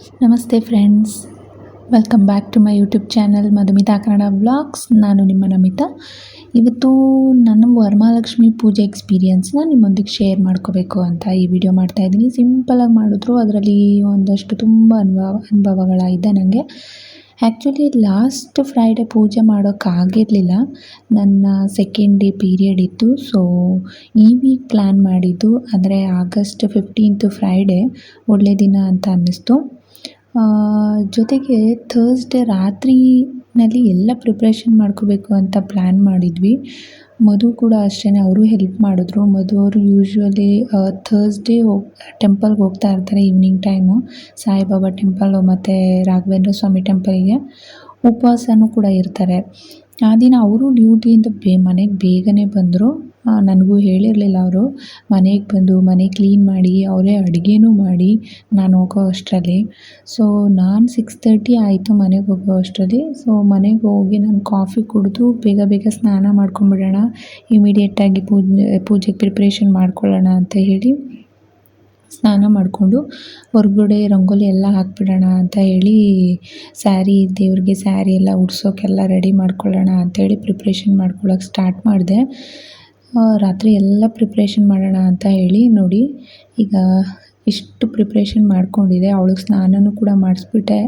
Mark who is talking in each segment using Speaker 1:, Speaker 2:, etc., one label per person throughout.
Speaker 1: ನಮಸ್ತೆ friends. Welcome back to my YouTube channel Madhumita Kannada blogs ನಾನು ನಿಮ್ಮ ನಮಿತಾ. ಇವತ್ತು ನನ್ನ ವರಮಹಾಲಕ್ಷ್ಮಿ ಪೂಜೆ ಎಕ್ಸ್ಪೀರಿಯನ್ಸ್ನ ನಿಮ್ಮೊಂದಿಗೆ ಶೇರ್ ಮಾಡ್ಕೋಬೇಕು ಅಂತ ಈ ವಿಡಿಯೋ ಮಾಡ್ತಾಯಿದ್ದೀನಿ ಸಿಂಪಲಾಗಿ ಮಾಡಿದ್ರು, ಅದರಲ್ಲಿ ಒಂದಷ್ಟು ತುಂಬ ಅನುಭವ, ಅನುಭವಗಳಾಗಿದೆ ನನಗೆ ಆ್ಯಕ್ಚುಲಿ ಲಾಸ್ಟ್ ಫ್ರೈಡೇ ಪೂಜೆ ಮಾಡೋಕ್ಕಾಗಿರಲಿಲ್ಲ ನನ್ನ ಸೆಕೆಂಡ್ ಡೇ ಪೀರಿಯಡ್ ಇತ್ತು. ಸೊ ಈ ವೀಕ್ ಪ್ಲ್ಯಾನ್ ಮಾಡಿದ್ದು. ಅಂದರೆ ಆಗಸ್ಟ್ ಫಿಫ್ಟೀನ್ತು ಫ್ರೈಡೇ ಒಳ್ಳೆ ದಿನ ಅಂತ ಅನ್ನಿಸ್ತು. ಜೊತೆಗೆ ಥರ್ಸ್ಡೇ ರಾತ್ರಿನಲ್ಲಿ ಎಲ್ಲ ಪ್ರಿಪ್ರೇಷನ್ ಮಾಡ್ಕೋಬೇಕು ಅಂತ ಪ್ಲ್ಯಾನ್ ಮಾಡಿದ್ವಿ. ಮಧು ಕೂಡ ಅಷ್ಟೇ ಅವರು ಹೆಲ್ಪ್ ಮಾಡಿದ್ರು. ಮಧು ಅವರು ಯೂಶ್ವಲಿ ಥರ್ಸ್ಡೇ ಹೋಗ್ ಟೆಂಪಲ್ಗೆ ಹೋಗ್ತಾ ಇರ್ತಾರೆ ಈವ್ನಿಂಗ್ ಟೈಮು ಸಾಯಿಬಾಬಾ ಟೆಂಪಲ್ಲು ಮತ್ತು ರಾಘವೇಂದ್ರ ಸ್ವಾಮಿ ಟೆಂಪಲ್ಗೆ ಉಪವಾಸನೂ ಕೂಡ ಇರ್ತಾರೆ. ಆ ದಿನ ಅವರು ಡ್ಯೂಟಿಯಿಂದ ಬೇ, ಮನೆಗೆ ಬೇಗನೆ ಬಂದರು. ನನಗೂ ಹೇಳಿರಲಿಲ್ಲ ಅವರು. ಮನೆಗೆ ಬಂದು ಮನೆ ಕ್ಲೀನ್ ಮಾಡಿ, ಅವರೇ ಅಡುಗೆನೂ ಮಾಡಿ ನಾನು ಹೋಗೋ ಅಷ್ಟರಲ್ಲಿ. ಸೊ ನಾನು ಸಿಕ್ಸ್ ತರ್ಟಿ ಆಯಿತು ಮನೆಗೆ ಹೋಗೋ ಅಷ್ಟರಲ್ಲಿ. ಸೊ ಮನೆಗೆ ಹೋಗಿ ನಾನು ಕಾಫಿ ಕುಡಿದು ಬೇಗ ಬೇಗ ಸ್ನಾನ ಮಾಡ್ಕೊಂಬಿಡೋಣ. ಇಮಿಡಿಯೇಟಾಗಿ ಪೂಜೆ, ಪೂಜೆಗೆ ಪ್ರಿಪ್ರೇಷನ್ ಮಾಡ್ಕೊಳ್ಳೋಣ ಅಂತ ಹೇಳಿ ಸ್ನಾನ ಮಾಡಿಕೊಂಡು ಹೊರಗಡೆ ರಂಗೋಲಿ ಎಲ್ಲ ಹಾಕ್ಬಿಡೋಣ ಅಂತ ಹೇಳಿ ಸ್ಯಾರಿ ದೇವ್ರಿಗೆ ಸ್ಯಾರಿ ಎಲ್ಲ ಉಡ್ಸೋಕ್ಕೆಲ್ಲ ರೆಡಿ ಮಾಡ್ಕೊಳ್ಳೋಣ ಅಂತೇಳಿ ಪ್ರಿಪ್ರೇಷನ್ ಮಾಡ್ಕೊಳ್ಳೋಕೆ ಸ್ಟಾರ್ಟ್ ಮಾಡಿದೆ. ರಾತ್ರಿ ಎಲ್ಲ ಪ್ರಿಪ್ರೇಷನ್ ಮಾಡೋಣ ಅಂತ ಹೇಳಿ ನೋಡಿ, ಈಗ ಇಷ್ಟು ಪ್ರಿಪ್ರೇಷನ್ ಮಾಡ್ಕೊಂಡಿದ್ದೆ ಅವಳಿಗೆ ಸ್ನಾನನೂ ಕೂಡ ಮಾಡಿಸ್ಬಿಟ್ಟೆ.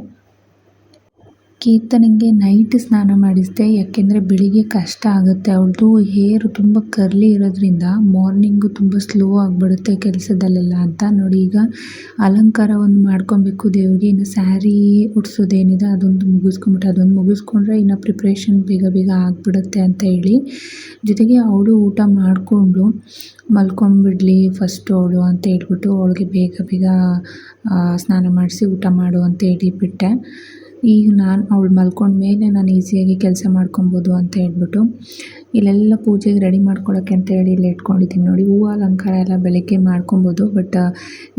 Speaker 1: ಕೀರ್ತನಿಗೆ ನೈಟ್ ಸ್ನಾನ ಮಾಡಿಸಿದೆ, ಯಾಕೆಂದರೆ ಬೆಳಿಗ್ಗೆ ಕಷ್ಟ ಆಗುತ್ತೆ. ಅವಳದು ಹೇರ್ ತುಂಬ ಕರ್ಲಿ ಇರೋದ್ರಿಂದ ಮಾರ್ನಿಂಗು ತುಂಬ ಸ್ಲೋ ಆಗಿಬಿಡುತ್ತೆ ಕೆಲಸದಲ್ಲೆಲ್ಲ ಅಂತ. ನೋಡಿ, ಈಗ ಅಲಂಕಾರ ಒಂದು ಮಾಡ್ಕೊಬೇಕು, ದೇವ್ರಿಗೆ ಇನ್ನು ಸ್ಯಾರಿ ಉಡ್ಸೋದೇನಿದೆ ಅದೊಂದು ಮುಗಿಸ್ಕೊಂಬಿಟ್ಟು ಅದೊಂದು ಮುಗಿಸ್ಕೊಂಡ್ರೆ ಇನ್ನು ಪ್ರಿಪ್ರೇಷನ್ ಬೇಗ ಬೇಗ ಆಗಿಬಿಡುತ್ತೆ ಅಂತ ಹೇಳಿ. ಜೊತೆಗೆ ಅವಳು ಊಟ ಮಾಡಿಕೊಂಡು ಮಲ್ಕೊಂಡ್ಬಿಡ್ಲಿ ಫಸ್ಟು ಅವಳು ಅಂತ ಹೇಳ್ಬಿಟ್ಟು ಅವಳಿಗೆ ಬೇಗ ಬೇಗ ಸ್ನಾನ ಮಾಡಿಸಿ ಊಟ ಮಾಡು ಅಂತ ಹೇಳಿ ಬಿಟ್ಟೆ ಈಗ ನಾನು ಅವಳು ಮಲ್ಕೊಂಡ್ಮೇಲೆ ನಾನು ಈಸಿಯಾಗಿ ಕೆಲಸ ಮಾಡ್ಕೊಬೋದು ಅಂತ ಹೇಳ್ಬಿಟ್ಟು ಇಲ್ಲೆಲ್ಲ ಪೂಜೆಗೆ ರೆಡಿ ಮಾಡ್ಕೊಳ್ಳೋಕ್ಕೆ ಅಂತ ಹೇಳಿ ಇಲ್ಲಿ ಇಟ್ಕೊಂಡಿದ್ದೀನಿ. ನೋಡಿ, ಹೂವು, ಅಲಂಕಾರ ಎಲ್ಲ ಬೆಳಗ್ಗೆ ಮಾಡ್ಕೊಬೋದು ಬಟ್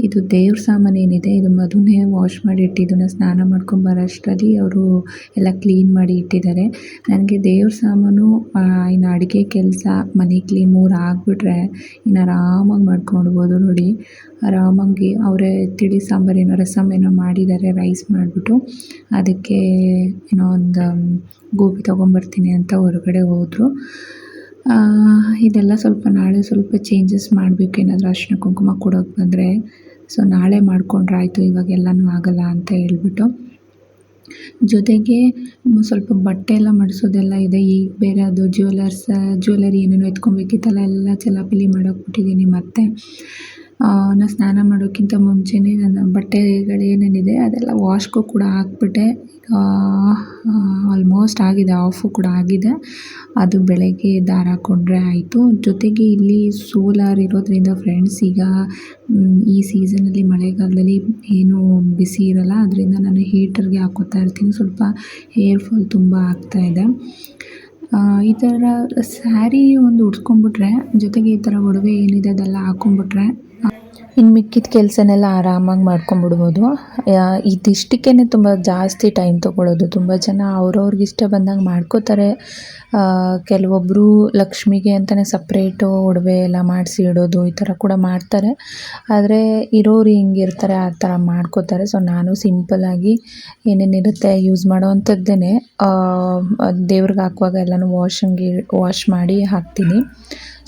Speaker 1: ಇದು ದೇವ್ರ ಸಾಮಾನು ಏನಿದೆ, ಇದು ಮಧುನೇ ವಾಶ್ ಮಾಡಿ ಇಟ್ಟಿದ್ದನ್ನು ಸ್ನಾನ ಮಾಡ್ಕೊಂಬರೋ ಅಷ್ಟರಲ್ಲಿ ಅವರು ಎಲ್ಲ ಕ್ಲೀನ್ ಮಾಡಿ ಇಟ್ಟಿದ್ದಾರೆ. ನನಗೆ ದೇವ್ರ ಸಾಮಾನು ಇನ್ನು ಅಡುಗೆ ಕೆಲಸ, ಮನೆ ಕ್ಲೀನ್ ಮೂರು ಆಗಿಬಿಟ್ರೆ ಇನ್ನು ಆರಾಮಾಗಿ ಮಾಡ್ಕೊಂಡ್ಬೋದು ನೋಡಿ. ಆರಾಮಾಗಿ ಅವರೇ ತಿಳಿ ಸಾಂಬಾರು ಏನೋ ರಸಮ್ ಏನೋ ಮಾಡಿದ್ದಾರೆ ರೈಸ್ ಮಾಡಿಬಿಟ್ಟು. ಅದಕ್ಕೆ ಏನೋ ಒಂದು ಗೋಬಿ ತೊಗೊಂಬರ್ತೀನಿ ಅಂತ ಹೊರಗಡೆ ಹೋದರು. ಇದೆಲ್ಲ ಸ್ವಲ್ಪ ನಾಳೆ ಸ್ವಲ್ಪ ಚೇಂಜಸ್ ಮಾಡಬೇಕು, ಏನಾದರೂ ಅರ್ಶಿನ ಕುಂಕುಮ ಕೊಡೋಕೆ ಬಂದರೆ. ಸೊ ನಾಳೆ ಮಾಡಿಕೊಂಡ್ರೆ ಆಯಿತು ಇವಾಗ ಎಲ್ಲನೂ ಆಗಲ್ಲ ಅಂತ ಹೇಳ್ಬಿಟ್ಟು. ಜೊತೆಗೆ ಸ್ವಲ್ಪ ಬಟ್ಟೆ ಎಲ್ಲ ಮಡಿಸೋದೆಲ್ಲ ಇದೆ. ಈಗ ಬೇರೆ ಅದು ಜ್ಯುವೆಲರ್ಸ್ ಜ್ಯುವೆಲರಿ ಏನೇನೋ ಎತ್ಕೊಬೇಕಿತ್ತಲ್ಲ, ಎಲ್ಲ ಚಲಾಪಿಲಿ ಮಾಡೋಕ್ಬಿಟ್ಟಿದ್ದೀನಿ ಮತ್ತೆ. ನಾನು ಸ್ನಾನ ಮಾಡೋಕ್ಕಿಂತ ಮುಂಚೆನೇ ನನ್ನ ಬಟ್ಟೆಗಳು ಏನೇನಿದೆ ಅದೆಲ್ಲ ವಾಶ್ಗೂ ಕೂಡ ಹಾಕ್ಬಿಟ್ಟೆ. ಆಲ್ಮೋಸ್ಟ್ ಆಗಿದೆ ಆಫು ಕೂಡ ಆಗಿದೆ. ಅದು ಬೆಳಗ್ಗೆ ದಾರ ಹಾಕ್ಕೊಂಡ್ರೆ ಆಯಿತು. ಜೊತೆಗೆ ಇಲ್ಲಿ ಸೋಲಾರ್ ಇರೋದ್ರಿಂದ ಫ್ರೆಂಡ್ಸ್ ಈಗ ಈ ಸೀಸನಲ್ಲಿ ಮಳೆಗಾಲದಲ್ಲಿ ಏನು ಬಿಸಿ ಇರಲ್ಲ, ಅದರಿಂದ ನಾನು ಹೀಟರ್ಗೆ ಹಾಕೋತಾ ಇರ್ತೀನಿ. ಸ್ವಲ್ಪ ಹೇರ್ ಫಾಲ್ ತುಂಬ ಆಗ್ತಾಯಿದೆ ಈ ಥರ ಸ್ಯಾರಿ ಒಂದು ಉಡ್ಸ್ಕೊಂಡ್ಬಿಟ್ರೆ ಜೊತೆಗೆ ಈ ಥರ ಒಡವೆ ಏನಿದೆ ಅದೆಲ್ಲ ಹಾಕ್ಕೊಂಬಿಟ್ರೆ ಇನ್ನು ಮಿಕ್ಕಿದ ಕೆಲಸನೆಲ್ಲ ಆರಾಮಾಗಿ ಮಾಡ್ಕೊಂಬಿಡ್ಬೋದು. ಇದಿಷ್ಟಕ್ಕೇ ತುಂಬ ಜಾಸ್ತಿ ಟೈಮ್ ತೊಗೊಳ್ಳೋದು ತುಂಬ ಜನ ಅವ್ರವ್ರಿಗೆ ಇಷ್ಟ ಬಂದಂಗೆ ಮಾಡ್ಕೋತಾರೆ. ಆ, ಕೆಲವೊಬ್ಬರು ಲಕ್ಷ್ಮಿಗೆ ಅಂತಲೇ ಸಪ್ರೇಟು ಒಡವೆ ಎಲ್ಲ ಮಾಡಿಸಿ ಇಡೋದು ಈ ಥರ ಕೂಡ ಮಾಡ್ತಾರೆ. ಆದರೆ ಇರೋರು ಹಿಂಗಿರ್ತಾರೆ ಆ ಥರ ಮಾಡ್ಕೋತಾರೆ. ಸೊ ನಾನು ಸಿಂಪಲ್ಲಾಗಿ ಏನೇನಿರುತ್ತೆ ಯೂಸ್ ಮಾಡೋವಂಥದ್ದೇ ದೇವ್ರಿಗೆ ಹಾಕುವಾಗ ಎಲ್ಲನೂ ವಾಷಂಗೆ ವಾಶ್ ಮಾಡಿ ಹಾಕ್ತೀನಿ.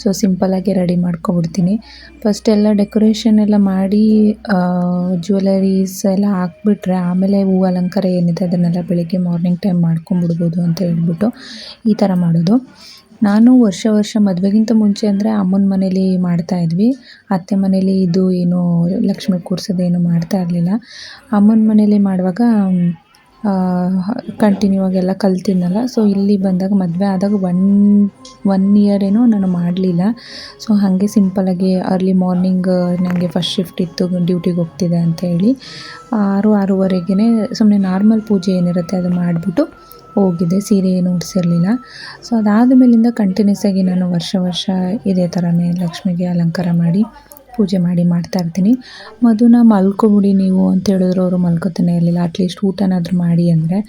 Speaker 1: ಸೊ ಸಿಂಪಲ್ಲಾಗಿ ರೆಡಿ ಮಾಡ್ಕೊಬಿಡ್ತೀನಿ. ಫಸ್ಟ್ ಎಲ್ಲ ಡೆಕೋರೇಷನ್ ಎಲ್ಲ ಮಾಡಿ ಜ್ಯುವೆಲರೀಸ್ ಎಲ್ಲ ಹಾಕ್ಬಿಟ್ರೆ ಆಮೇಲೆ ಹೂ ಅಲಂಕಾರ ಏನಿದೆ ಅದನ್ನೆಲ್ಲ ಬೆಳಿಗ್ಗೆ ಮಾರ್ನಿಂಗ್ ಟೈಮ್ ಮಾಡ್ಕೊಂಬಿಡ್ಬೋದು ಅಂತ ಹೇಳ್ಬಿಟ್ಟು ಈ ಥರ ಮಾಡೋದು. ನಾನು ವರ್ಷ ವರ್ಷ ಮದುವೆಗಿಂತ ಮುಂಚೆ ಅಂದರೆ ಅಮ್ಮನ ಮನೇಲಿ ಮಾಡ್ತಾ ಇದ್ವಿ. ಅತ್ತೆ ಮನೇಲಿ ಇದು ಏನು ಲಕ್ಷ್ಮಿ ಕೂರ್ಸೋದೇನು ಮಾಡ್ತಾ ಇರಲಿಲ್ಲ. ಅಮ್ಮನ ಮನೇಲಿ ಮಾಡುವಾಗ ಕಂಟಿನ್ಯೂ ಎಲ್ಲ ಕಲ್ತಿದ್ನಲ್ಲ. ಸೊ ಇಲ್ಲಿ ಬಂದಾಗ ಮದುವೆ ಆದಾಗ ಒನ್ ಒನ್ ಇಯರ್ ಏನೋ ನಾನು ಮಾಡಲಿಲ್ಲ. ಸೊ ಹಾಗೆ ಸಿಂಪಲಾಗಿ ಅರ್ಲಿ ಮಾರ್ನಿಂಗ್ ನನಗೆ ಫಸ್ಟ್ ಶಿಫ್ಟ್ ಇತ್ತು ಡ್ಯೂಟಿಗೆ ಹೋಗ್ತಿದೆ ಅಂತ ಹೇಳಿ. ಆರು ಆರೂವರೆಗೆ ಸುಮ್ಮನೆ ನಾರ್ಮಲ್ ಪೂಜೆ ಏನಿರುತ್ತೆ ಅದು ಮಾಡಿಬಿಟ್ಟು ಹೋಗಿದ್ದೆ ಸೀರೆ ಏನು ಉಡಿಸಿರಲಿಲ್ಲ. ಸೊ ಅದಾದ ಮೇಲಿಂದ ಕಂಟಿನ್ಯೂಸ್ ಆಗಿ ನಾನು ವರ್ಷ ವರ್ಷ ಇದೇ ಥರನೇ ಲಕ್ಷ್ಮಿಗೆ ಅಲಂಕಾರ ಮಾಡಿ, ಪೂಜೆ ಮಾಡಿ ಮಾಡ್ತಾ ಇರ್ತೀನಿ. ಮಧುನ ಮಲ್ಕೊಬಿಡಿ ನೀವು ಅಂತ ಹೇಳಿದ್ರು ಅವರು ಮಲ್ಕೋತಾನೆ ಇರಲಿಲ್ಲ. ಅಟ್ಲೀಸ್ಟ್ ಊಟನಾದರೂ ಮಾಡಿ ಅಂದರೆ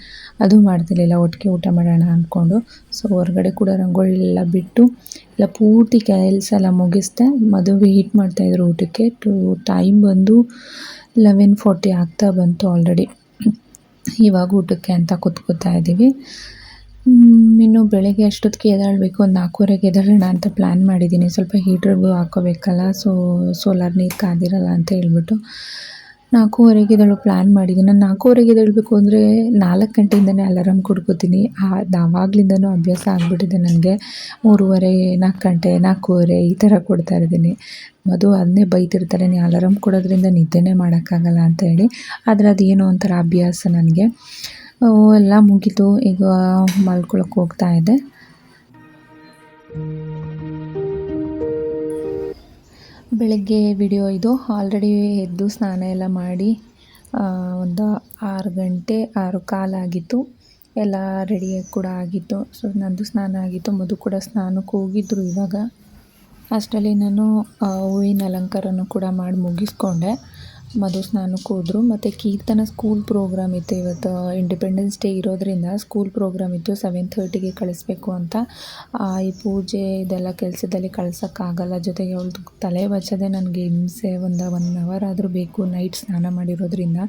Speaker 1: ಅದು ಮಾಡ್ತಿರ್ಲಿಲ್ಲ. ಒಟ್ಟಿಗೆ ಊಟ ಮಾಡೋಣ ಅಂದ್ಕೊಂಡು ಸೊ ಹೊರಗಡೆ ಕೂಡ ರಂಗೋಲಿ ಎಲ್ಲ ಬಿಟ್ಟು, ಎಲ್ಲ ಪೂರ್ತಿ ಕೆಲಸ ಎಲ್ಲ ಮುಗಿಸ್ದೆ ಮದುವೆ ಹೀಟ್ ಮಾಡ್ತಾಯಿದ್ರು ಊಟಕ್ಕೆ. ಟು ಟೈಮ್ ಬಂದು ಲೆವೆನ್ ಫೋರ್ಟಿ ಆಗ್ತಾ ಬಂತು ಆಲ್ರೆಡಿ ಇವಾಗ ಊಟಕ್ಕೆ ಅಂತ ಕೂತ್ಕೋತಾ ಇದ್ದೀವಿ. ಇನ್ನು ಬೆಳಗ್ಗೆ ಅಷ್ಟೊತ್ತಿಗೆ ಎದ್ದೇಳಬೇಕು. ಒಂದು ನಾಲ್ಕೂವರೆಗೆ ಎದ್ದೇಳೋಣ ಅಂತ ಪ್ಲ್ಯಾನ್ ಮಾಡಿದ್ದೀನಿ. ಸ್ವಲ್ಪ ಹೀಟ್ರಿಗೂ ಹಾಕೋಬೇಕಲ್ಲ ಸೊ ಸೋಲಾರ್ ನೀರು ಕಾದಿರಲ್ಲ ಅಂತ ಹೇಳ್ಬಿಟ್ಟು. ನಾಲ್ಕೂವರೆಗೆ ಎದ್ದೇಳೋ ಪ್ಲ್ಯಾನ್ ಮಾಡಿದ್ದೀನಿ ನಾನು ನಾಲ್ಕೂವರೆಗೆ ಎದ್ದೇಳಬೇಕು ಅಂದರೆ ನಾಲ್ಕು ಗಂಟೆಯಿಂದನೇ ಅಲಾರಾಮ್ ಕೊಡ್ಕೋತೀನಿ. ಅದು ಆವಾಗ್ಲಿಂದನೂ ಅಭ್ಯಾಸ ಆಗಿಬಿಟ್ಟಿದೆ ನನಗೆ. ಮೂರುವರೆ, ನಾಲ್ಕು ಗಂಟೆ, ನಾಲ್ಕೂವರೆ ಈ ಥರ ಕೊಡ್ತಾ ಇದ್ದೀನಿ. ಮದು ಅದನ್ನೇ ಬೈತಿರ್ತಾರೆ ನೀ ಅಲಾರಾಮ್ ಕೊಡೋದ್ರಿಂದ ನಿದ್ದೆನೇ ಮಾಡೋಕ್ಕಾಗಲ್ಲ ಅಂತ ಹೇಳಿ. ಆದರೆ ಅದು ಏನೋ ಒಂಥರ ಅಭ್ಯಾಸ ನನಗೆ. ಎಲ್ಲ ಮುಗೀತು. ಈಗ ಮಲ್ಕೊಳಕ್ಕೆ ಹೋಗ್ತಾ ಇದ್ದೆ. ಬೆಳಗ್ಗೆ ವಿಡಿಯೋ ಇದು. ಆಲ್ರೆಡಿ ಎದ್ದು ಸ್ನಾನ ಎಲ್ಲ ಮಾಡಿ ಒಂದು ಆರು ಗಂಟೆ, ಆರು ಕಾಲಾಗಿತ್ತು ಎಲ್ಲ ರೆಡಿಯಾಗಿ ಕೂಡ ಆಗಿತ್ತು. ಸೊ ನಂದು ಸ್ನಾನ ಆಗಿತ್ತು. ಮದು ಕೂಡ ಸ್ನಾನಕ್ಕೆ ಹೋಗಿದ್ರು ಇವಾಗ. ಅಷ್ಟರಲ್ಲಿ ನಾನು ಹೂವಿನ ಅಲಂಕಾರನೂ ಕೂಡ ಮಾಡಿ ಮುಗಿಸ್ಕೊಂಡೆ. ಮಧು ಸ್ನಾನಕ್ಕೆ ಹೋದರು. ಮತ್ತು ಕೀರ್ತನ ಸ್ಕೂಲ್ ಪ್ರೋಗ್ರಾಮ್ ಇತ್ತು. ಇವತ್ತು ಇಂಡಿಪೆಂಡೆನ್ಸ್ ಡೇ ಇರೋದರಿಂದ ಸ್ಕೂಲ್ ಪ್ರೋಗ್ರಾಮ್ ಇತ್ತು. ಸೆವೆನ್ ಥರ್ಟಿಗೆ ಕಳಿಸ್ಬೇಕು ಅಂತ. ಈ ಪೂಜೆ ಇದೆಲ್ಲ ಕೆಲಸದಲ್ಲಿ ಕಳ್ಸೋಕ್ಕಾಗಲ್ಲ ಜೊತೆಗೆ ಅವಳು ತಲೆ ಬಚ್ಚದೆ ನನಗೆ ಹಿಂಸೆ ಒಂದು ಒನ್ ಅವರ್ ಆದರೂ ಬೇಕು. ನೈಟ್ ಸ್ನಾನ ಮಾಡಿರೋದ್ರಿಂದ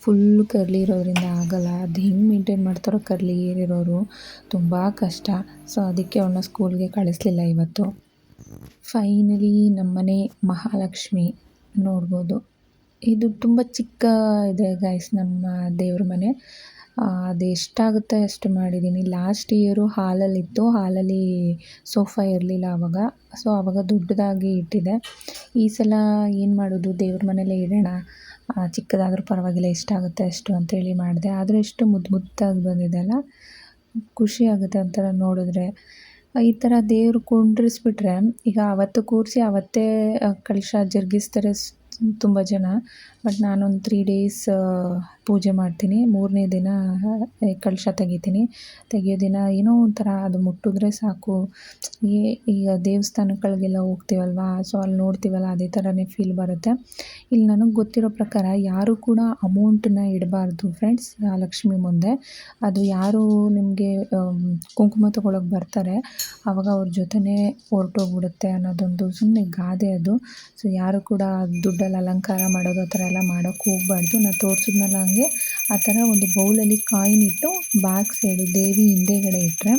Speaker 1: ಫುಲ್ ಕರ್ಲಿ ಇರೋದ್ರಿಂದ ಆಗಲ್ಲ. ಅದು ಹೆಂಗೆ ಮೇಂಟೈನ್ ಮಾಡ್ತಾರೋ ಕರ್ಲಿ ಏರಿರೋರು ತುಂಬ ಕಷ್ಟ. ಸೊ ಅದಕ್ಕೆ ಅವಳನ್ನ ಸ್ಕೂಲ್ಗೆ ಕಳಿಸ್ಲಿಲ್ಲ ಇವತ್ತು. ಫೈನಲಿ ನಮ್ಮನೆ ಮಹಾಲಕ್ಷ್ಮಿ ನೋಡ್ಬೋದು. ಇದು ತುಂಬ ಚಿಕ್ಕ ಇದೆ ಗೈಸ್ ನಮ್ಮ ದೇವ್ರ ಮನೆ. ಅದು ಎಷ್ಟಾಗುತ್ತೆ ಅಷ್ಟು ಮಾಡಿದ್ದೀನಿ ಲಾಸ್ಟ್ ಇಯರು ಹಾಲಲ್ಲಿತ್ತು ಹಾಲಲ್ಲಿ ಸೋಫಾ ಇರಲಿಲ್ಲ ಆವಾಗ ಸೊ ಆವಾಗ ದೊಡ್ಡದಾಗಿ ಇಟ್ಟಿದೆ. ಈ ಸಲ ಏನು ಮಾಡೋದು? ದೇವ್ರ ಮನೇಲೇ ಇಡೋಣ. ಚಿಕ್ಕದಾದರೂ ಪರವಾಗಿಲ್ಲ, ಎಷ್ಟಾಗುತ್ತೆ ಅಷ್ಟು ಅಂತೇಳಿ ಮಾಡಿದೆ. ಆದರೆ ಎಷ್ಟು ಮುದ್ದು ಮುದ್ದಾಗಿ ಬಂದಿದೆ ಅಲ್ಲ? ಖುಷಿ ಆಗುತ್ತೆ ಒಂಥರ ನೋಡಿದ್ರೆ. ಈ ಥರ ದೇವ್ರು ಕುಂಡ್ರಿಸ್ಬಿಟ್ರೆ, ಈಗ ಅವತ್ತು ಕೂರಿಸಿ ಅವತ್ತೇ ಕಳಶ ಜರುಗಿಸ್ತಾರೆ ತುಂಬ ಜನ ಬಟ್ ನಾನೊಂದು ತ್ರೀ ಡೇಸ್ ಪೂಜೆ ಮಾಡ್ತೀನಿ. ಮೂರನೇ ದಿನ ಕಳಶ ತೆಗಿತೀನಿ. ತೆಗಿಯೋ ದಿನ ಏನೋ ಒಂಥರ ಅದು ಮುಟ್ಟಿದ್ರೆ ಸಾಕು. ಏ ಈಗ ದೇವಸ್ಥಾನಗಳಿಗೆಲ್ಲ ಹೋಗ್ತೀವಲ್ವಾ ಸೊ ಅಲ್ಲಿ ನೋಡ್ತೀವಲ್ಲ, ಅದೇ ಥರನೇ ಫೀಲ್ ಬರುತ್ತೆ. ಇಲ್ಲಿ ನನಗೆ ಗೊತ್ತಿರೋ ಪ್ರಕಾರ ಯಾರು ಕೂಡ ಅಮೌಂಟನ್ನ ಇಡಬಾರ್ದು ಫ್ರೆಂಡ್ಸ್ ಲಕ್ಷ್ಮಿ ಮುಂದೆ. ಅದು ಯಾರು ನಿಮಗೆ ಕುಂಕುಮ ತೊಗೊಳಕ್ಕೆ ಬರ್ತಾರೆ ಆವಾಗ ಅವ್ರ ಜೊತೆನೇ ಹೊರಟೋಗ್ಬಿಡುತ್ತೆ ಅನ್ನೋದೊಂದು ಸುಮ್ಮನೆ ಗಾದೆ ಅದು. ಸೊ ಯಾರು ಕೂಡ ದುಡ್ಡಲ್ಲಿ ಅಲಂಕಾರ ಮಾಡೋದು, ಆ ಥರ ಎಲ್ಲ ಮಾಡೋಕ್ಕೆ ಹೋಗ್ಬಾರ್ದು. ನಾನು ತೋರಿಸಿದ್ನಲ್ಲ ಹಂಗೆ. ಆ ಥರ ಒಂದು ಬೌಲಲ್ಲಿ ಕಾಯಿನ್ ಇಟ್ಟು ಬ್ಯಾಕ್ ಸೈಡು ದೇವಿ ಹಿಂದೆಗಡೆ ಇಟ್ಟರೆ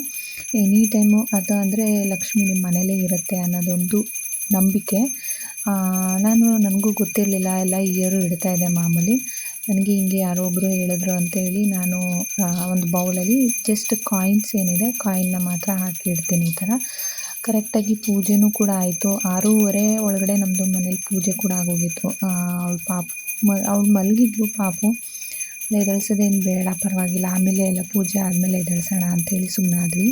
Speaker 1: ಎನಿ ಟೈಮು ಅದು ಅಂದರೆ ಲಕ್ಷ್ಮಿ ನಿಮ್ಮ ಮನೇಲೇ ಇರುತ್ತೆ ಅನ್ನೋದೊಂದು ನಂಬಿಕೆ. ನಾನು, ನನಗೂ ಗೊತ್ತಿರಲಿಲ್ಲ, ಎಲ್ಲ ಇಯರು ಇಡ್ತಾ ಇದೆ ಮಾಮೂಲಿ. ನನಗೆ ಹಿಂಗೆ ಯಾರೋ ಒಬ್ಬರು ಹೇಳಿದ್ರು ಅಂತೇಳಿ ನಾನು ಒಂದು ಬೌಲಲ್ಲಿ ಜಸ್ಟ್ ಕಾಯಿನ್ಸ್ ಏನಿದೆ, ಕಾಯಿನ್ನ ಮಾತ್ರ ಹಾಕಿ ಇಡ್ತೀನಿ ಈ ಥರ. ಕರೆಕ್ಟಾಗಿ ಪೂಜೆನೂ ಕೂಡ ಆಯಿತು. ಆರೂವರೆ ಒಳಗಡೆ ನಮ್ಮದು ಮನೇಲಿ ಪೂಜೆ ಕೂಡ ಆಗೋಗಿತ್ತು. ಅವ್ಳ ಪಾಪ ಮ, ಅವಳು ಮಲಗಿದ್ಲು ಪಾಪು. ಎದಳ್ಸೋದೇನು ಬೇಡ, ಪರವಾಗಿಲ್ಲ. ಆಮೇಲೆ ಎಲ್ಲ ಪೂಜೆ ಆದಮೇಲೆ ಎದಳ್ಸೋಣ ಅಂತೇಳಿ ಸುಮ್ಮನಾದ್ವಿ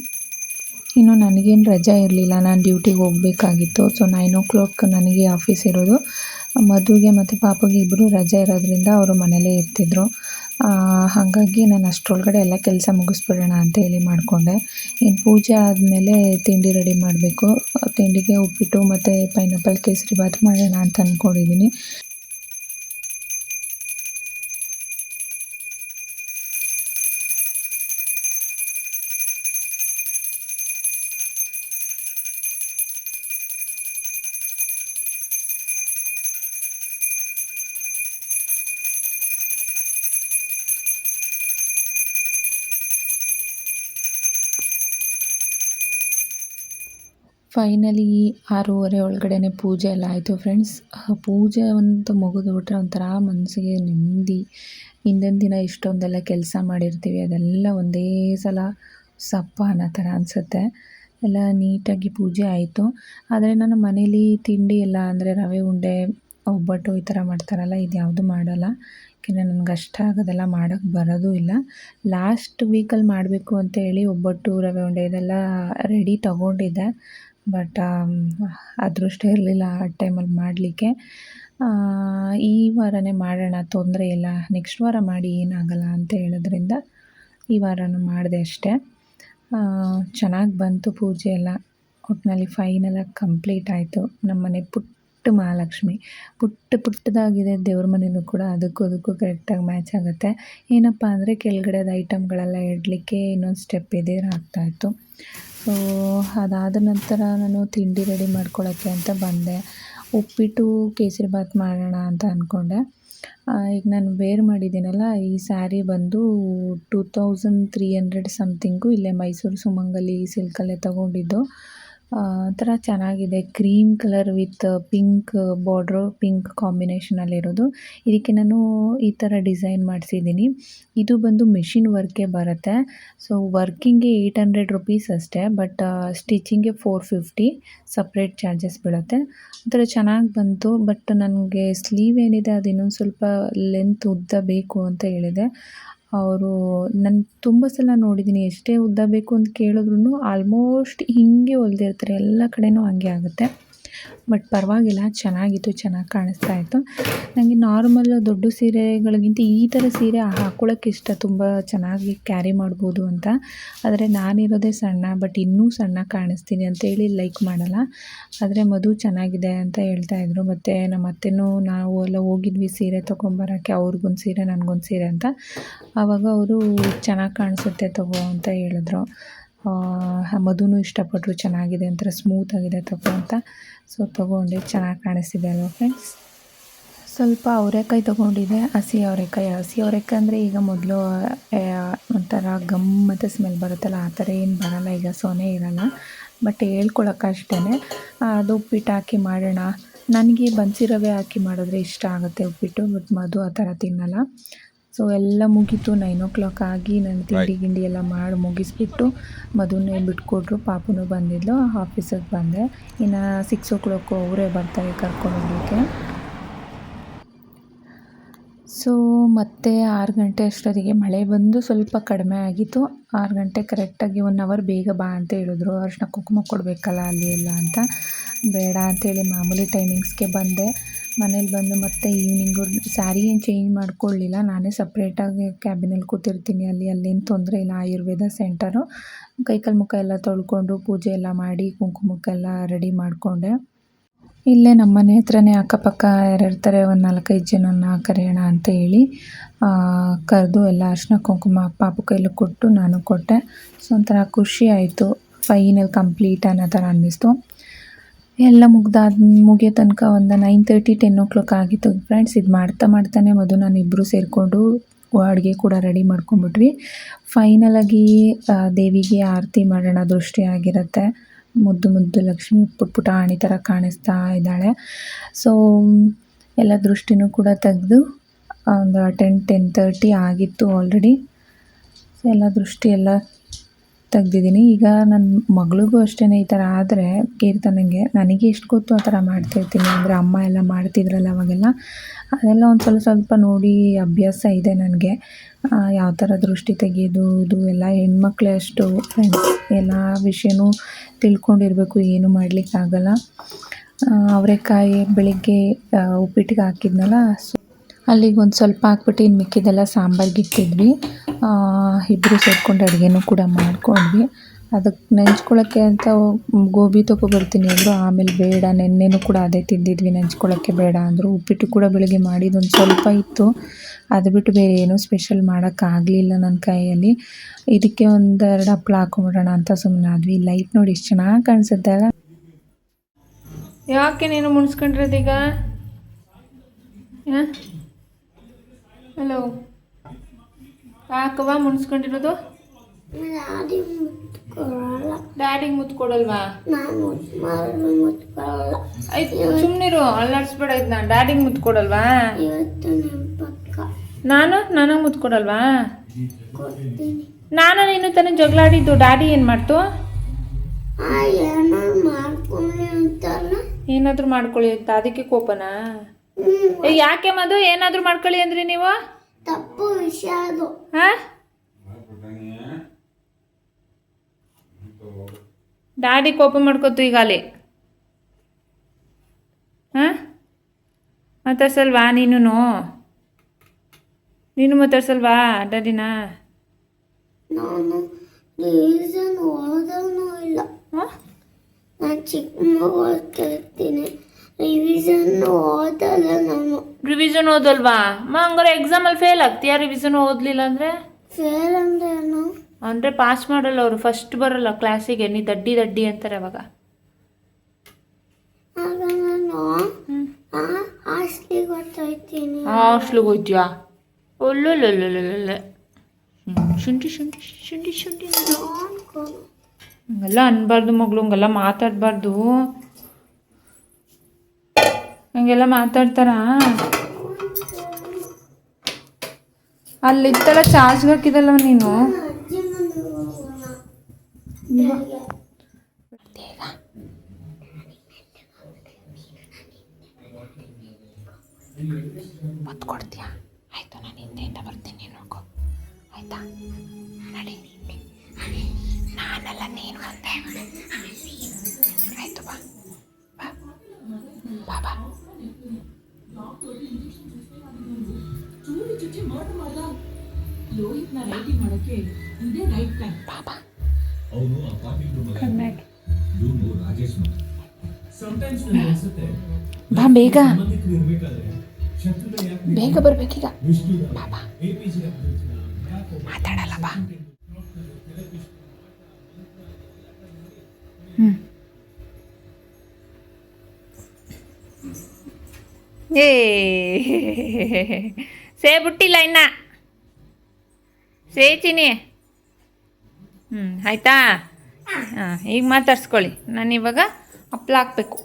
Speaker 1: ಇನ್ನು ನನಗೇನು ರಜೆ ಇರಲಿಲ್ಲ. ನಾನು ಡ್ಯೂಟಿಗೆ ಹೋಗಬೇಕಾಗಿತ್ತು. ಸೊ ನೈನ್ ಓ ಕ್ಲಾಕ್ ನನಗೆ ಆಫೀಸ್ ಇರೋದು. ಮದುವೆಗೆ ಮತ್ತು ಪಾಪಗೆ ಇಬ್ಬರು ರಜೆ ಇರೋದ್ರಿಂದ ಅವರು ಮನೇಲೇ ಇರ್ತಿದ್ರು. ಹಾಗಾಗಿ ನಾನು ಅಷ್ಟರೊಳಗಡೆ ಎಲ್ಲ ಕೆಲಸ ಮುಗಿಸ್ಬಿಡೋಣ ಅಂತ ಹೇಳಿ ಮಾಡಿಕೊಂಡೆ. ಇನ್ನು ಪೂಜೆ ಆದಮೇಲೆ ತಿಂಡಿ ರೆಡಿ ಮಾಡಬೇಕು. ತಿಂಡಿಗೆ ಉಪ್ಪಿಟ್ಟು ಮತ್ತು ಪೈನಾಪಲ್ ಕೇಸರಿ ಬಾತ್ ಮಾಡೋಣ ಅಂತ ಅಂದ್ಕೊಂಡಿದ್ದೀನಿ ಫೈನಲಿ ಆರೂವರೆ ಒಳಗಡೆ ಪೂಜೆ ಎಲ್ಲ ಆಯಿತು ಫ್ರೆಂಡ್ಸ್ ಪೂಜೆ ಒಂದು ಮುಗಿದ್ಬಿಟ್ರೆ ಒಂಥರ ಮನಸ್ಸಿಗೆ ನೆಮ್ಮದಿ. ಹಿಂದಿನ ದಿನ ಇಷ್ಟೊಂದೆಲ್ಲ ಕೆಲಸ ಮಾಡಿರ್ತೀವಿ, ಅದೆಲ್ಲ ಒಂದೇ ಸಲ ಸಪ್ಪ ಅನ್ನೋ ಥರ ಅನಿಸುತ್ತೆ. ಎಲ್ಲ ನೀಟಾಗಿ ಪೂಜೆ ಆಯಿತು. ಆದರೆ ನಾನು ಮನೇಲಿ ತಿಂಡಿ ಎಲ್ಲ ಅಂದರೆ ರವೆ, ಉಂಡೆ, ಒಬ್ಬಟ್ಟು ಈ ಥರ ಮಾಡ್ತಾರಲ್ಲ, ಇದು ಯಾವುದು ಮಾಡಲ್ಲ. ಯಾಕೆಂದರೆ ನನಗೆ ಅಷ್ಟ ಆಗೋದೆಲ್ಲ ಮಾಡೋಕ್ಕೆ ಬರೋದೂ ಇಲ್ಲ. ಲಾಸ್ಟ್ ವೀಕಲ್ಲಿ ಮಾಡಬೇಕು ಅಂತ ಹೇಳಿ ಒಬ್ಬಟ್ಟು, ರವೆ, ಉಂಡೆ ಇದೆಲ್ಲ ರೆಡಿ ತೊಗೊಂಡಿದ್ದೆ. ಬಟ್ ಅದೃಷ್ಟ ಇರಲಿಲ್ಲ ಆ ಟೈಮಲ್ಲಿ ಮಾಡಲಿಕ್ಕೆ. ಈ ವಾರನೇ ಮಾಡೋಣ, ತೊಂದರೆ ಇಲ್ಲ. ನೆಕ್ಸ್ಟ್ ವಾರ ಮಾಡಿ ಏನಾಗಲ್ಲ ಅಂತ ಹೇಳೋದ್ರಿಂದ ಈ ವಾರನೂ ಮಾಡಿದೆ ಅಷ್ಟೇ. ಚೆನ್ನಾಗಿ ಬಂತು ಪೂಜೆ ಎಲ್ಲ. ಒಟ್ಟಿನಲ್ಲಿ ಫೈನಲಾಗಿ ಕಂಪ್ಲೀಟ್ ಆಯಿತು. ನಮ್ಮನೆ ಪುಟ್ಟ ಮಹಾಲಕ್ಷ್ಮಿ. ಪುಟ್ಟ ಪುಟ್ಟದಾಗಿದೆ ದೇವ್ರ ಮನೆಯೂ ಕೂಡ. ಅದಕ್ಕೂ ಅದಕ್ಕೂ ಕರೆಕ್ಟಾಗಿ ಮ್ಯಾಚ್ ಆಗುತ್ತೆ. ಏನಪ್ಪ ಅಂದರೆ ಕೆಳಗಡೆದ ಐಟಮ್ಗಳೆಲ್ಲ ಇಡಲಿಕ್ಕೆ ಇನ್ನೊಂದು ಸ್ಟೆಪ್ ಇದೇ ಆಗ್ತಾಯಿತ್ತು ಸೊ ಅದಾದ ನಂತರ ನಾನು ತಿಂಡಿ ರೆಡಿ ಮಾಡ್ಕೊಳ್ಳೋಕ್ಕೆ ಅಂತ ಬಂದೆ. ಉಪ್ಪಿಟ್ಟು ಕೇಸರಿ ಬಾತ್ ಮಾಡೋಣ ಅಂತ ಅಂದ್ಕೊಂಡೆ ಈಗ ನಾನು ವೇರ್ ಮಾಡಿದ್ದೀನಲ್ಲ, ಈ ಸ್ಯಾರಿ ಬಂದು two thousand three hundred something ಇಲ್ಲೇ ಮೈಸೂರು ಸುಮಂಗಲಿ ಸಿಲ್ಕಲ್ಲೇ ತೊಗೊಂಡಿದ್ದು. ಒಂಥರ ಚೆನ್ನಾಗಿದೆ. Cream colour with pink border, pink ಕಾಂಬಿನೇಷನಲ್ಲಿರೋದು ಇದಕ್ಕೆ ನಾನು ಈ ಥರ ಡಿಸೈನ್ ಮಾಡಿಸಿದ್ದೀನಿ. ಇದು ಬಂದು ಮೆಷಿನ್ ವರ್ಕೇ ಬರುತ್ತೆ. ಸೊ, ವರ್ಕಿಂಗ್ಗೆ ಏಯ್ಟ್ ಹಂಡ್ರೆಡ್ ರುಪೀಸ್ ಅಷ್ಟೇ, ಬಟ್ ಸ್ಟಿಚಿಂಗ್ಗೆ ಫೋರ್ ಫಿಫ್ಟಿ ಸಪ್ರೇಟ್ ಚಾರ್ಜಸ್ ಬೀಳುತ್ತೆ. ಒಂಥರ ಚೆನ್ನಾಗಿ ಬಂತು, ಬಟ್, ನನಗೆ ಸ್ಲೀವ್ ಏನಿದೆ, ಅದು ಇನ್ನೊಂದು ಸ್ವಲ್ಪ ಲೆಂತ್ ಉದ್ದ ಬೇಕು ಅಂತ ಹೇಳಿದೆ. ಅವರು ನಾನು ತುಂಬ ಸಲ ನೋಡಿದ್ದೀನಿ ಎಷ್ಟೇ ಉದ್ದ ಬೇಕು ಅಂತ ಕೇಳಿದ್ರು ಆಲ್ಮೋಸ್ಟ್ ಹೀಗೆ ಹೊಲ್ದಿರ್ತಾರೆ ಎಲ್ಲ ಕಡೆಯೂ ಹಂಗೆ ಆಗುತ್ತೆ. ಬಟ್ ಪರವಾಗಿಲ್ಲ, ಚೆನ್ನಾಗಿತ್ತು, ಚೆನ್ನಾಗಿ ಕಾಣಿಸ್ತಾ ಇತ್ತು. ನನಗೆ ನಾರ್ಮಲ್ ದೊಡ್ಡ ಸೀರೆಗಳಿಗಿಂತ ಈ ಥರ ಸೀರೆ ಹಾಕ್ಕೊಳ್ಳೋಕೆ ಇಷ್ಟ, ತುಂಬ ಚೆನ್ನಾಗಿ ಕ್ಯಾರಿ ಮಾಡ್ಬೋದು ಅಂತ. ಆದರೆ ನಾನಿರೋದೇ ಸಣ್ಣ, ಬಟ್ ಇನ್ನೂ ಸಣ್ಣ ಕಾಣಿಸ್ತೀನಿ ಅಂತೇಳಿ ಲೈಕ್ ಮಾಡಲ್ಲ. ಆದರೆ ಮಧು ಚೆನ್ನಾಗಿದೆ ಅಂತ ಹೇಳ್ತಾ ಇದ್ರು. ಮತ್ತು ನಮ್ಮ ಅತ್ತೆನೂ ನಾವು ಎಲ್ಲ ಹೋಗಿದ್ವಿ ಸೀರೆ ತೊಗೊಂಬರೋಕ್ಕೆ, ಅವ್ರಿಗೊಂದು ಸೀರೆ, ನನಗೊಂದು ಸೀರೆ ಅಂತ. ಆವಾಗ ಅವರು, ಚೆನ್ನಾಗಿ ಕಾಣಿಸುತ್ತೆ ತಗೋ ಅಂತ ಹೇಳಿದ್ರು. ಮಧುನೂ ಇಷ್ಟಪಟ್ಟರು ಚೆನ್ನಾಗಿದೆ ಒಂಥರ ಸ್ಮೂತಾಗಿದೆ ತಗೋ ಅಂತ. ಸೊ ತೊಗೊಂಡೆ, ಚೆನ್ನಾಗಿ ಕಾಣಿಸ್ತಿದೆ ಅಲ್ವಾ ಫ್ರೆಂಡ್ಸ್ ಸ್ವಲ್ಪ ಅವರೆಕಾಯಿ ತೊಗೊಂಡಿದ್ದೆ ಹಸಿ ಅವರೆಕಾಯಿ. ಹಸಿ ಅವರೆಕಾಯಿ ಅಂದರೆ ಈಗ ಮೊದಲು ಒಂಥರ ಗಮ್ ಮತ್ತು ಸ್ಮೆಲ್ ಬರುತ್ತಲ್ಲ, ಆ ಥರ ಏನು ಬರೋಲ್ಲ, ಈಗ ಸೊನೆ ಇರೋಲ್ಲ. ಬಟ್ ಹೇಳ್ಕೊಳಕ್ಕೆ ಅದು ಉಪ್ಪಿಟ್ಟು ಹಾಕಿ ಮಾಡೋಣ. ನನಗೆ ಬನ್ಸಿ ರವೆ ಹಾಕಿ ಮಾಡಿದ್ರೆ ಇಷ್ಟ ಆಗುತ್ತೆ ಉಪ್ಪಿಟ್ಟು ಬಟ್ ಮಧು ಆ ಥರ ತಿನ್ನಲ್ಲ. ಸೊ ಎಲ್ಲ ಮುಗೀತು ನೈನ್ ಓ ಕ್ಲಾಕ್ ಆಗಿ ನಾನು ತಿಂಡಿ ಗಿಂಡಿ ಎಲ್ಲ ಮಾಡಿ ಮುಗಿಸ್ಬಿಟ್ಟು ಮದುವೆ ಬಿಟ್ಕೊಟ್ರು ಪಾಪುನು ಬಂದಿದ್ಲು ಆಫೀಸಿಗೆ ಬಂದೆ. ಇನ್ನು ಸಿಕ್ಸ್ ಓ ಕ್ಲಾಕು ಅವರೇ ಬರ್ತಾರೆ ಕರ್ಕೊಂಡು ಹೋಗಲಿಕ್ಕೆ. ಸೊ ಮತ್ತೆ ಆರು ಗಂಟೆ ಅಷ್ಟೊತ್ತಿಗೆ ಮಳೆ ಬಂದು ಸ್ವಲ್ಪ ಕಡಿಮೆ ಆಗಿತ್ತು. ಆರು ಗಂಟೆ ಕರೆಕ್ಟಾಗಿ ಒನ್ ಅವರ್ ಬೇಗ ಬಾ ಅಂತ ಹೇಳಿದ್ರು. ಅರ್ಶಿನ ಕುಂಕುಮ ಕೊಡಬೇಕಲ್ಲ ಅಲ್ಲಿ ಎಲ್ಲ ಅಂತ. ಬೇಡ ಅಂತೇಳಿ ಮಾಮೂಲಿ ಟೈಮಿಂಗ್ಸ್ಗೆ ಬಂದೆ. ಮನೇಲಿ ಬಂದು ಮತ್ತೆ ಈವ್ನಿಂಗು ಸ್ಯಾರಿ ಏನು ಚೇಂಜ್ ಮಾಡ್ಕೊಳ್ಳಿಲ್ಲ ನಾನೇ ಸಪ್ರೇಟಾಗಿ ಕ್ಯಾಬಿನಲ್ಲಿ ಕೂತಿರ್ತೀನಿ. ಅಲ್ಲಿ ಅಲ್ಲೇನು ತೊಂದರೆ ಇಲ್ಲ. ಆಯುರ್ವೇದ ಸೆಂಟರು ಕೈಕಾಲು ಮುಖ ಎಲ್ಲ ತೊಳ್ಕೊಂಡು ಪೂಜೆ ಎಲ್ಲ ಮಾಡಿ ಕುಂಕುಮಕ್ಕೆಲ್ಲ ರೆಡಿ ಮಾಡಿಕೊಂಡೆ. ಇಲ್ಲೇ ನಮ್ಮ ಮನೆ ಹತ್ರನೇ ಅಕ್ಕಪಕ್ಕ ಯಾರಿರ್ತಾರೆ ಒಂದು ನಾಲ್ಕೈದು ಜನನ ಕರೆಯೋಣ ಅಂತ ಹೇಳಿ ಕರೆದು ಎಲ್ಲ ಅರ್ಶಿನ ಕುಂಕುಮ ಪಾಪು ಕೈಲಿ ಕೊಟ್ಟು ನಾನು ಕೊಟ್ಟೆ. ಸೊ ಒಂಥರ ಖುಷಿ ಆಯಿತು. ಫೈನಲ್ ಕಂಪ್ಲೀಟ್ ಅನ್ನೋ ಥರ ಅನ್ನಿಸ್ತು. ಎಲ್ಲ ಮುಗ್ದಾದ ಮುಗಿಯೋ ತನಕ ಒಂದು nine thirty ten o'clock ಆಗಿತ್ತು ಫ್ರೆಂಡ್ಸ್ ಇದು ಮಾಡ್ತಾ ಮಾಡ್ತಾನೆ ಮೊದಲು ನಾನು ಇಬ್ಬರು ಸೇರಿಕೊಂಡು ಅಡುಗೆ ಕೂಡ ರೆಡಿ ಮಾಡ್ಕೊಂಬಿಟ್ವಿ ಫೈನಲಾಗಿ ದೇವಿಗೆ ಆರತಿ ಮಾಡೋಣ ದೃಷ್ಟಿ ಆಗಿರುತ್ತೆ. ಮುದ್ದು ಮುದ್ದು ಲಕ್ಷ್ಮಿ ಪುಟ್ ಪುಟಾಣಿ ಥರ ಕಾಣಿಸ್ತಾ ಇದ್ದಾಳೆ. ಸೊ ಎಲ್ಲ ದೃಷ್ಟಿನೂ ಕೂಡ ತೆಗೆದು ಒಂದು ಟೆನ್ ಟೆನ್ ತರ್ಟಿ ಆಗಿತ್ತು ಆಲ್ರೆಡಿ ಎಲ್ಲ ದೃಷ್ಟಿ ಎಲ್ಲ ತೆಗ್ದಿದ್ದೀನಿ. ಈಗ ನನ್ನ ಮಗಳಿಗೂ ಅಷ್ಟೇ ಈ ಥರ ಆದರೆ ಕೀರ್ತನಂಗೆ ನನಗೆ ಎಷ್ಟು ಗೊತ್ತು ಆ ಥರ ಮಾಡ್ತಿರ್ತೀನಿ ಅಂದರೆ ಅಮ್ಮ ಎಲ್ಲ ಮಾಡ್ತಿದ್ರಲ್ಲ ಅವಾಗೆಲ್ಲ. ಅದೆಲ್ಲ ಒಂದು ಸ್ವಲ್ಪ ಸ್ವಲ್ಪ ನೋಡಿ ಅಭ್ಯಾಸ ಇದೆ ನನಗೆ. ಯಾವ ಥರ ದೃಷ್ಟಿ ತೆಗೆಯೋದು, ಇದು ಎಲ್ಲ ಹೆಣ್ಮಕ್ಳೇ ಅಷ್ಟು ಫ್ರೆಂಡ್ಸ್ ಎಲ್ಲ ವಿಷಯನೂ ತಿಳ್ಕೊಂಡಿರಬೇಕು, ಏನು ಮಾಡಲಿಕ್ಕಾಗಲ್ಲ. ಅವರೆಕಾಯಿ ಬೆಳಿಗ್ಗೆ ಉಪ್ಪಿಟ್ಟಿಗೆ ಹಾಕಿದ್ನಲ್ಲ ಸೊ ಅಲ್ಲಿಗೆ ಒಂದು ಸ್ವಲ್ಪ ಹಾಕ್ಬಿಟ್ಟು ಇನ್ನು ಮಿಕ್ಕಿದೆಲ್ಲ ಸಾಂಬಾರಿಗೆ ಇಟ್ಟಿದ್ವಿ. ಇಬ್ಬರು ಸೇರ್ಕೊಂಡು ಅಡುಗೆನೂ ಕೂಡ ಮಾಡ್ಕೊಂಡ್ವಿ. ಅದಕ್ಕೆ ನೆಂಚ್ಕೊಳ್ಳೋಕ್ಕೆ ಅಂತ ಗೋಬಿ ತೊಗೊಬರ್ತೀನಿ ಅಂದರು, ಆಮೇಲೆ ಬೇಡ, ನೆನ್ನೆನೂ ಕೂಡ ಅದೇ ತಿಂದಿದ್ವಿ ನೆಂಚ್ಕೊಳ್ಳೋಕ್ಕೆ ಬೇಡ ಅಂದರು. ಉಪ್ಪಿಟ್ಟು ಕೂಡ ಬೆಳಗ್ಗೆ ಮಾಡಿದ್ದು ಒಂದು ಸ್ವಲ್ಪ ಇತ್ತು. ಅದು ಬಿಟ್ಟು ಬೇರೆ ಏನೂ ಸ್ಪೆಷಲ್ ಮಾಡೋಕ್ಕಾಗಲಿಲ್ಲ ನನ್ನ ಕೈಯಲ್ಲಿ. ಇದಕ್ಕೆ ಒಂದೆರಡು ಹಪ್ಪಳ ಹಾಕೊಂಬಿಡೋಣ ಅಂತ ಸುಮ್ಮನಾದ್ವಿ ಲೈಟ್ ನೋಡಿ ಎಷ್ಟು ಚೆನ್ನಾಗಿ ಕಾಣಿಸುತ್ತೆ ಅಲ್ಲ. ಯಾಕೆ ನೀನು ಮುಣಿಸ್ಕೊಂಡಿರೋದೀಗ ಹಾಂ? ಹಲೋ ಯಾಕವ್ವ ಮುನ್ಸ್ಕೊಂಡಿರೋದು? ಡ್ಯಾಡಿಗೆ ಮುತ್ತು ಕೊಡಲ್ವಾ ಆಯ್ತು ಸುಮ್ಮನಿರು ಅಲ್ಲಾಡ್ಸ್ಬೇಡ ನಾನು ಡ್ಯಾಡಿಗೆ ಮುತ್ತು ಕೊಡಲ್ವಾ ನಾನು ನನಗೆ ಮುತ್ತು ಕೊಡಲ್ವಾ ನಾನು ನೀನು ತಾನೇ ಜಗಳ ಆಡಿದ್ದು ಡ್ಯಾಡಿ ಏನು ಮಾಡ್ತು? ಏನಾದರೂ ಮಾಡ್ಕೊಳ್ಳಿ ಅಂತ ಅದಕ್ಕೆ ಕೋಪನಾ? ಯಾಕೆ ಮದು ಏನಾದ್ರು ಮಾಡ್ಕೊಳ್ಳಿ ಅಂದ್ರಿ ನೀವು?
Speaker 2: ತಪ್ಪು ವಿಷಯ ಅದು.
Speaker 1: ಹಾ? ಡ್ಯಾಡಿ ಕೋಪ ಮಾಡ್ಕೋತು ಈಗ ಅಲ್ಲಿ ಹಾಂ? ಮಾತಾಡ್ಸಲ್ವಾ ನೀನು ನೀನು ಮಾತಾಡ್ಸಲ್ವಾ ಡ್ಯಾಡಿನ?
Speaker 2: ನಾನು ಇಲ್ಲ. ನಾನು ಚಿಕ್ಕ ಮಗು ಕೇಳ್ತೀನಿ. ರಿವಿಸನ್ ಓದಲ್ಲ ನಾನು.
Speaker 1: ರಿವಿಷನ್ ಓದಲ್ವಾ? ಮ ಹಂಗಾರೆ ಎಕ್ಸಾಮಲ್ಲಿ ಫೇಲ್ ಆಗ್ತೀಯಾ? ರಿವಿಷನ್ ಓದಲಿಲ್ಲ ಅಂದರೆ?
Speaker 2: ಫೇಲ್ ಅಂದ್ರೆ ಏನು?
Speaker 1: ಅಂದರೆ ಪಾಸ್ ಮಾಡಲ್ಲ ಅವರು ಫಸ್ಟ್ ಬರಲ್ಲ ಕ್ಲಾಸಿಗೆ ನೀ ದಡ್ಡಿ ದಡ್ಡಿ ಅಂತಾರೆ ಅವಾಗ.
Speaker 2: ಆಗ ನಾನು ಹಾಸ್ಟ್ಲಿಗೆ ಹೋಗ್ತೀಯಾ
Speaker 3: ಹಾಸ್ಟ್ಲಿಗೆ ಹೋಯ್ತೀಯಾ? ಒಲ್ಲೊಲ್ಲೊಲ್ಲೊಲ್ಲೊಲ್ಲ ಶುಂಠಿ ಶುಂಠಿ ಶುಂಠಿ ಶುಂಠಿ. ಹಂಗೆಲ್ಲ ಅನ್ಬಾರ್ದು ಮಗಳು ಹಂಗೆಲ್ಲ ಮಾತಾಡಬಾರ್ದು. ಹಂಗೆಲ್ಲ ಮಾತಾಡ್ತಾರ? ಅಲ್ಲಿತ್ತಲ್ಲ ಚಾರ್ಜ್ಗೆ ಹಾಕಿದಲ್ಲ ನೀನು?
Speaker 2: ಹೋಗೋಣ
Speaker 3: ಕೊಡ್ತೀಯಾ? ಆಯ್ತು, ನಾನು ಹಿಂದೆಯಿಂದ ಬರ್ತೀನಿ ನೋಡ್ಕೊ ಆಯ್ತಾ? ನಡಿ ನಾನಲ್ಲ, ನೀನು ಹೇಳಿ ಆಯ್ತು, ಬಾ. ಬಾ ನನಗೆ ಅನ್ಸುತ್ತೆ ಬಾ ಬೇಗ. ಬೇಗ ಬರ್ಬೇಕೀಗ. ಬಾ ಬಾ. ಮಾತಾಡಲ್ಲ ಬಾ. ಹ್ಞೂ ಏ ಸೇ ಬಿಟ್ಟಿಲ್ಲ ಇನ್ನ. ಸೇತೀನಿ ಹ್ಞೂ ಆಯ್ತಾ? ಹಾಂ, ಈಗ ಮಾತಾಡ್ಸ್ಕೊಳ್ಳಿ. ನಾನು ಇವಾಗ ಹಪ್ಳ ಹಾಕ್ಬೇಕು.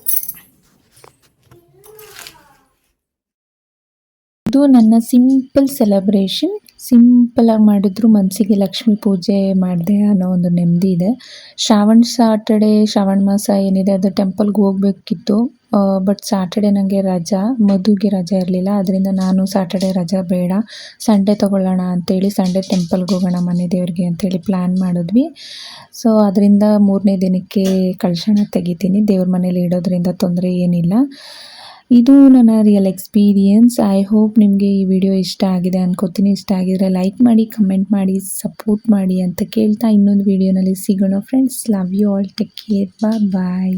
Speaker 1: ಇದು ನನ್ನ ಸಿಂಪಲ್ ಸೆಲೆಬ್ರೇಷನ್ ಸಿಂಪಲಾಗಿ ಮಾಡಿದ್ರು ಮನಸ್ಸಿಗೆ ಲಕ್ಷ್ಮೀ ಪೂಜೆ ಮಾಡಿದೆ ಅನ್ನೋ ಒಂದು ನೆಮ್ಮದಿ ಇದೆ. ಶ್ರಾವಣ ಸಾಟರ್ಡೆ ಶ್ರಾವಣ ಮಾಸ ಏನಿದೆ ಅದು ಟೆಂಪಲ್ಗೆ ಹೋಗ್ಬೇಕಿತ್ತು. ಬಟ್ ಸಾಟರ್ಡೆ ನನಗೆ ರಜಾ, ಮಧುಗೆ ರಜಾ ಇರಲಿಲ್ಲ. ಅದರಿಂದ ನಾನು ಸಾಟರ್ಡೆ ರಜಾ ಬೇಡ ಸಂಡೇ ತೊಗೊಳ್ಳೋಣ ಅಂತೇಳಿ ಸಂಡೇ ಟೆಂಪಲ್ಗೆ ಹೋಗೋಣ ಮನೆ ದೇವ್ರಿಗೆ ಅಂತೇಳಿ ಪ್ಲ್ಯಾನ್ ಮಾಡಿದ್ವಿ. ಸೊ ಅದರಿಂದ ಮೂರನೇ ದಿನಕ್ಕೆ ಕಳ್ಸೋಣ ತೆಗಿತೀನಿ. ದೇವ್ರ ಮನೇಲಿ ಇಡೋದ್ರಿಂದ ತೊಂದರೆ ಏನಿಲ್ಲ. ಇದು ನನ್ನ ರಿಯಲ್ ಎಕ್ಸ್ಪೀರಿಯನ್ಸ್ ಐ ಹೋಪ್ ನಿಮಗೆ ಈ ವಿಡಿಯೋ ಇಷ್ಟ ಆಗಿದೆ ಅನ್ಕೋತೀನಿ. ಇಷ್ಟ ಆಗಿದ್ರೆ ಲೈಕ್ ಮಾಡಿ ಕಮೆಂಟ್ ಮಾಡಿ ಸಪೋರ್ಟ್ ಮಾಡಿ ಅಂತ ಕೇಳ್ತಾ ಇನ್ನೊಂದು ವಿಡಿಯೋನಲ್ಲಿ ಸಿಗೋಣ. Friends love you all take care bye